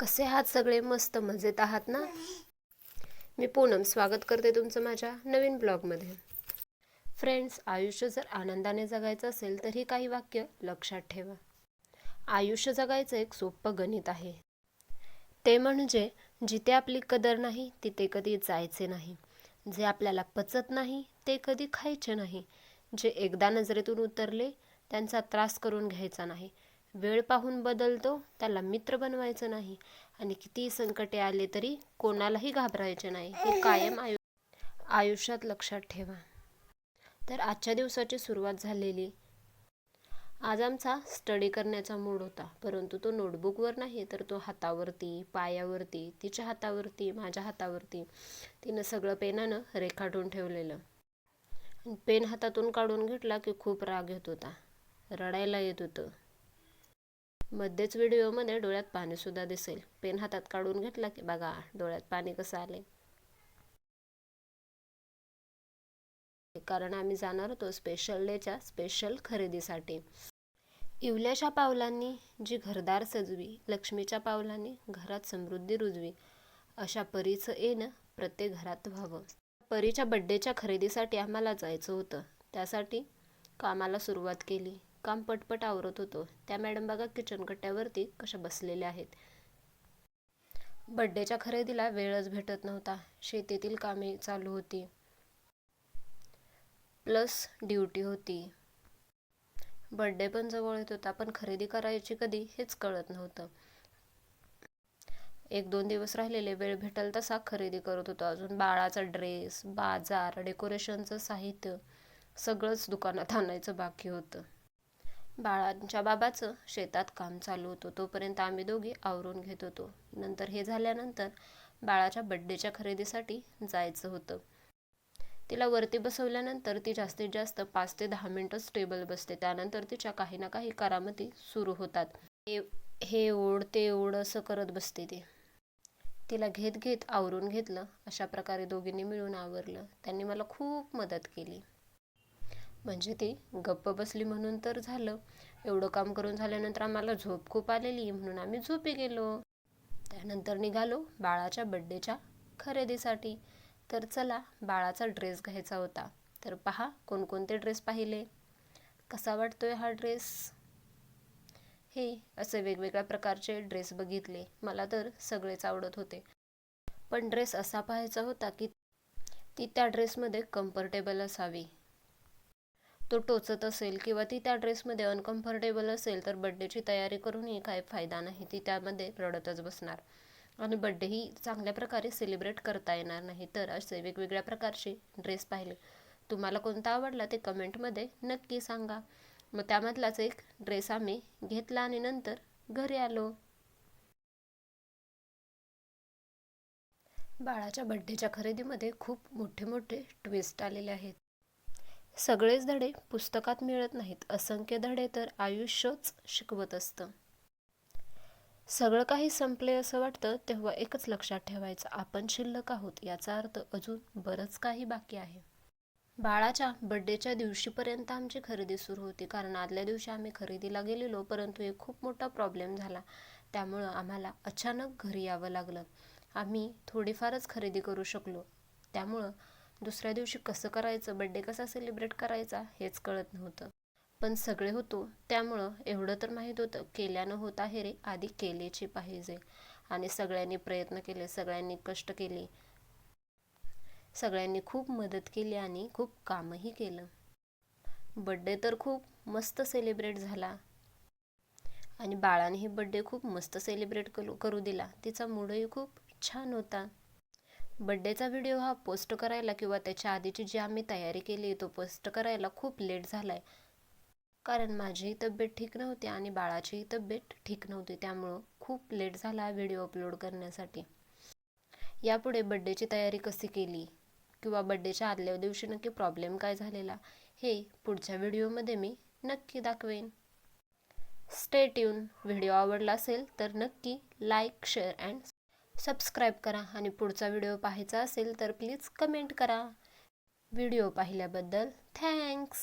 कसे आहात सगळे मस्त मजेत आहात ना? मी पूनम स्वागत करते तुमचं माझ्या नवीन ब्लॉगमध्ये. फ्रेंड्स आयुष्य जर आनंदाने जगायचं असेल तर ही काही वाक्य लक्षात ठेवा. आयुष्य जगायचं एक सोपं गणित आहे. ते म्हणजे जिथे आपली कदर नाही तिथे कधी जायचे नाही. जे आपल्याला पचत नाही ते कधी खायचे नाही. जे एकदा नजरेतून उतरले त्यांचा त्रास करून घ्यायचा नाही. वेळ पाहून बदलतो त्याला मित्र बनवायचं नाही. आणि कितीही संकटे आले तरी कोणालाही घाबरायचे नाही. हे कायम आयु आयुष्यात लक्षात ठेवा. तर आजच्या दिवसाची सुरुवात झालेली. आज आमचा स्टडी करण्याचा मूड होता. परंतु तो नोटबुकवर नाही तर तो हातावरती पायावरती तिच्या हातावरती माझ्या हातावरती तिनं सगळं पेनानं रेखाटून ठेवलेलं. पेन हातातून काढून घेतला की खूप राग येत होता. रडायला येत होतं. मध्येच व्हिडिओमध्ये डोळ्यात पाणी सुद्धा दिसेल. पेन हातात काढून घेतला की बघा डोळ्यात पाणी कसं आले कारण आम्ही जाणार होतो स्पेशल डेच्या स्पेशल खरेदीसाठी. इवल्याच्या पावलांनी जी घरदार सजवी लक्ष्मीच्या पावलांनी घरात समृद्धी रुजवी अशा परीचं येणं प्रत्येक घरात व्हावं. परीच्या बड्डेच्या खरेदीसाठी आम्हाला जायचं होतं. त्यासाठी कामाला सुरुवात केली. काम पटपट आवरत होतो. त्या मॅडम बघा किचन कट्ट्यावरती कशा बसलेल्या आहेत. बड्डेच्या खरेदीला वेळच भेटत नव्हता. शेतीतील कामे चालू होती. प्लस ड्युटी होती. बड्डे पण जवळ येत होता पण खरेदी करायची कधी हेच कळत नव्हतं. एक दोन दिवस राहिलेले वेळ भेटल तसा खरेदी करत होतो. अजून बाळाचा ड्रेस बाजार डेकोरेशनचं साहित्य सगळंच दुकानात आणायचं बाकी होतं. बाळांच्या बाबाचं शेतात काम चालू होतं. तोपर्यंत आम्ही दोघी आवरून घेत होतो. नंतर हे झाल्यानंतर बाळाच्या बड्डेच्या खरेदीसाठी जायचं होतं. तिला वरती बसवल्यानंतर ती जास्तीत जास्त पाच ते दहा मिनटंच टेबल बसते. त्यानंतर तिच्या काही ना काही करामती सुरू होतात. हे हे ओढ ते ओढ असं करत बसते ती. तिला घेत घेत आवरून घेतलं. अशा प्रकारे दोघींनी मिळून आवरलं. त्यांनी मला खूप मदत केली. म्हणजे ती गप्प बसली म्हणून तर झालं. एवढं काम करून झाल्यानंतर आम्हाला झोप खूप आलेली म्हणून आम्ही झोपी गेलो. त्यानंतर निघालो बाळाच्या बड्डेच्या खरेदीसाठी. तर चला बाळाचा ड्रेस घ्यायचा होता. तर पहा कोणकोणते ड्रेस पाहिले? कसा वाटतोय हा ड्रेस हे असे वेगवेगळ्या प्रकारचे ड्रेस बघितले. मला तर सगळेच आवडत होते. पण ड्रेस असा पाहायचा होता की ती त्या ड्रेसमध्ये कम्फर्टेबल असावी. तो टोचत असेल किंवा ती त्या ड्रेसमध्ये अनकम्फर्टेबल असेल तर बड्डेची तयारी करूनही काय फायदा नाही ती त्यामध्ये रडतच बसणार. आणि बड्डेही चांगल्या प्रकारे सेलिब्रेट करता येणार नाही तर असे वेगवेगळ्या प्रकारचे ड्रेस पाहिले. तुम्हाला कोणता आवडला ते कमेंटमध्ये नक्की सांगा. मग त्यामधलाच एक ड्रेस आम्ही घेतला आणि नंतर घरी आलो. बाळाच्या बड्डेच्या खरेदीमध्ये खूप मोठे मोठे ट्विस्ट आलेले आहेत. सगळेच धडे पुस्तकात मिळत नाहीत. असंख्य धडे तर आयुष्यच शिकवत असतं. सगळं काही संपले असं वाटतं तेव्हा एकच लक्षात ठेवायचं आपण शिल्लक आहोत याचा अर्थ अजून बरंच काही बाकी आहे. बाळाच्या बड्डेच्या दिवशीपर्यंत आमची खरेदी सुरू होती. कारण आदल्या दिवशी आम्ही खरेदीला गेलेलो परंतु एक खूप मोठा प्रॉब्लेम झाला. त्यामुळं आम्हाला अचानक घरी यावं लागलं. आम्ही थोडीफारच खरेदी करू शकलो. त्यामुळं दुसऱ्या दिवशी कसं करायचं बड्डे कसा सेलिब्रेट करायचा हेच कळत नव्हतं. पण सगळे होतो त्यामुळं एवढं तर माहीत होतं केल्यानं होत आहे रे आधी केलेचे पाहिजे. आणि सगळ्यांनी प्रयत्न केले सगळ्यांनी कष्ट केले. सगळ्यांनी खूप मदत केली आणि खूप कामही केलं. बड्डे तर खूप मस्त सेलिब्रेट झाला. आणि बाळानेही बड्डे खूप मस्त सेलिब्रेट करू करू दिला. तिचा मूडही खूप छान होता. बड्डेचा व्हिडिओ हा पोस्ट करायला किंवा त्याच्या आधीची जी आम्ही तयारी केली तो पोस्ट करायला खूप लेट झाला आहे कारण माझीही तब्येत ठीक नव्हती आणि बाळाचीही तब्येत ठीक नव्हती त्यामुळं खूप लेट झाला व्हिडिओ अपलोड करण्यासाठी. यापुढे बड्डेची तयारी कशी केली? किंवा बड्डेच्या आदल्या दिवशी नक्की प्रॉब्लेम काय झालेला? हे पुढच्या व्हिडिओमध्ये मी नक्की दाखवेन. स्टे ट्यून व्हिडिओ आवडला असेल तर नक्की लाईक शेअर अँड सबस्क्राईब करा आणि पुढचा व्हिडिओ पाहायचा असेल तर प्लीज कमेंट करा. व्हिडिओ पाहिल्याबद्दल थँक्स.